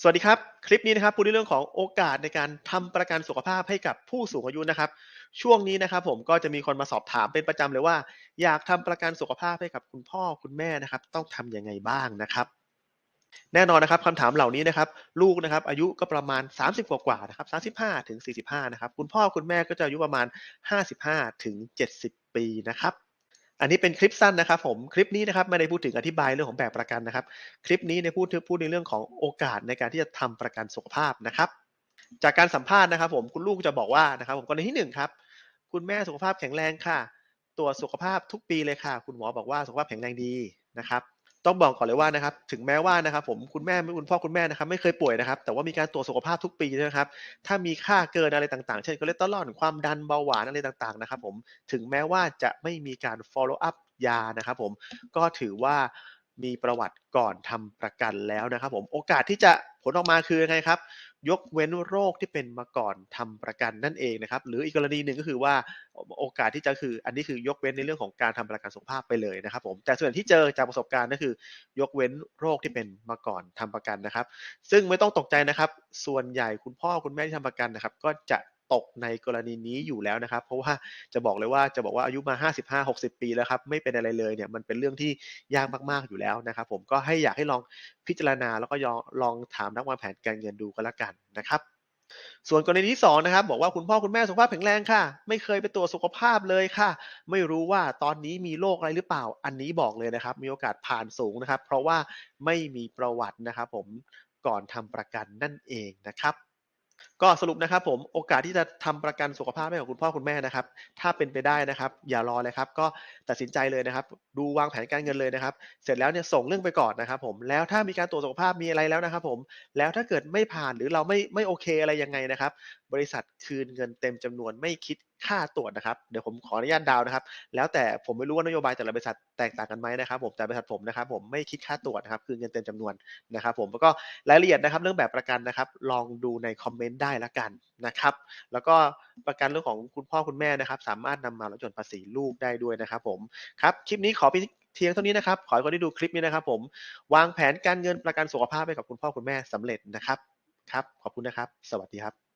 สวัสดีครับ คลิปนี้นะครับพูดในเรื่องของโอกาสในการทำประกันสุขภาพให้กับผู้สูงอายุนะครับ ช่วงนี้นะครับผมก็จะมีคนมาสอบถามเป็นประจำเลยว่า อยากทำประกันสุขภาพให้กับคุณพ่อคุณแม่นะครับ ต้องทำยังไงบ้างนะครับ แน่นอนนะครับคำถามเหล่านี้นะครับ ลูกนะครับ อายุก็ประมาณ 30 กว่าๆนะครับ35ถึง45นะครับคุณพ่อคุณแม่ก็จะอายุประมาณ 55ถึง70 ปีนะครับ อันนี้เป็นคลิปสั้นนะครับผมคลิปนี้นะครับไม่ได้พูดถึงอธิบายเรื่องของแบบประกันนะครับ คลิปนี้เนี่ยพูดพูดในเรื่องของโอกาสในการที่จะทำประกันสุขภาพนะครับ จากการสัมภาษณ์นะครับ ผมคุณลูกจะบอกว่านะครับ ผมกรณีที่หนึ่งครับคุณแม่สุขภาพแข็งแรงค่ะ ตรวจสุขภาพทุกปีเลยค่ะ คุณหมอบอกว่าสุขภาพแข็งแรงดีนะครับ ต้องบอกก่อนเลยว่านะครับ ถึงแม้ว่านะครับ ผมคุณแม่คุณพ่อคุณแม่นะครับ ไม่เคยป่วยนะครับ แต่ว่ามีการตรวจสุขภาพทุกปีนะครับ ถ้ามีค่าเกินอะไรต่างๆ เช่นคอเลสเตอรอลความดันเบาหวานอะไรต่างๆนะครับ ผมถึงแม้ว่าจะไม่มีการ follow up ยานะครับ ผมก็ถือว่า มีประวัติก่อนทำประกันแล้วนะครับผมโอกาสที่จะผลออกมาคือยังไงครับ ยกเว้นโรคที่เป็นมาก่อนทำประกันนั่นเองนะครับ หรืออีกกรณีหนึ่งก็คือว่าโอกาสที่จะคือ อันนี้คือยกเว้นในเรื่องของการทำประกันสุขภาพไปเลยนะครับ ผมแต่ส่วนที่เจอจากประสบการณ์ก็คือ ยกเว้นโรคที่เป็นมาก่อนทำประกันนะครับ ซึ่งไม่ต้องตกใจนะครับ ส่วนใหญ่คุณพ่อคุณแม่ที่ทำประกันนะครับ ก็จะ ตกในกรณีนี้อยู่แล้วนะครับ เพราะว่าจะบอกเลยว่าจะบอกว่าอายุมา 55 60 ปีแล้วครับไม่เป็นอะไรเลยเนี่ยมันเป็นเรื่องที่ยากมากๆอยู่แล้วนะครับ ผมก็ให้อยากให้ลองพิจารณาแล้วก็ยองลองถามนักวางแผนการเงินดูก็แล้วกันนะครับส่วนกรณีที่สองนะครับบอกว่าคุณพ่อคุณแม่สุขภาพแข็งแรงค่ะ ไม่เคยไปตรวจสุขภาพเลยค่ะ ไม่รู้ว่าตอนนี้มีโรคอะไรหรือเปล่า อันนี้บอกเลยนะครับ มีโอกาสผ่านสูงนะครับ เพราะว่าไม่มีประวัตินะครับ ผมก่อนทำประกันนั่นเองนะครับ ก็สรุปนะครับผมโอกาสที่จะทำประกันสุขภาพให้กับคุณพ่อคุณแม่นะครับ ถ้าเป็นไปได้นะครับ อย่ารอเลยครับ ก็ตัดสินใจเลยนะครับ ดูวางแผนการเงินเลยนะครับ เสร็จแล้วเนี่ยส่งเรื่องไปก่อนนะครับ ผมแล้วถ้ามีการตรวจสุขภาพมีอะไรแล้วนะครับ ผมแล้วถ้าเกิดไม่ผ่านหรือเราไม่ไม่โอเคอะไรยังไงนะครับ บริษัทคืนเงินเต็มจำนวนไม่คิดค่าตรวจนะครับ เดี๋ยวผมขออนุญาตดาวนะครับ แล้วแต่ผมไม่รู้ว่านโยบายแต่ละบริษัทแตกต่างกันไหมนะครับผมแต่บริษัทผมนะครับผมไม่คิดค่าตรวจนะครับคืนเงินเต็มจำนวนนะครับผมแล้วก็รายละเอียดนะครับเรื่องแบบประกันนะครับ ลองดูในคอมเมนต์ได้ละกันนะครับ แล้วก็ประกันเรื่องของคุณพ่อคุณแม่นะครับ สามารถนำมาลดหย่อนภาษีลูกได้ด้วยนะครับผมครับคลิปนี้ขอเพียงเท่านี้นะครับ ขอให้คนที่ดูคลิปนี้นะครับ ผมวางแผนการเงินประกันสุขภาพให้กับคุณพ่อคุณแม่สำเร็จนะครับครับ ขอบคุณนะครับ สวัสดีครับ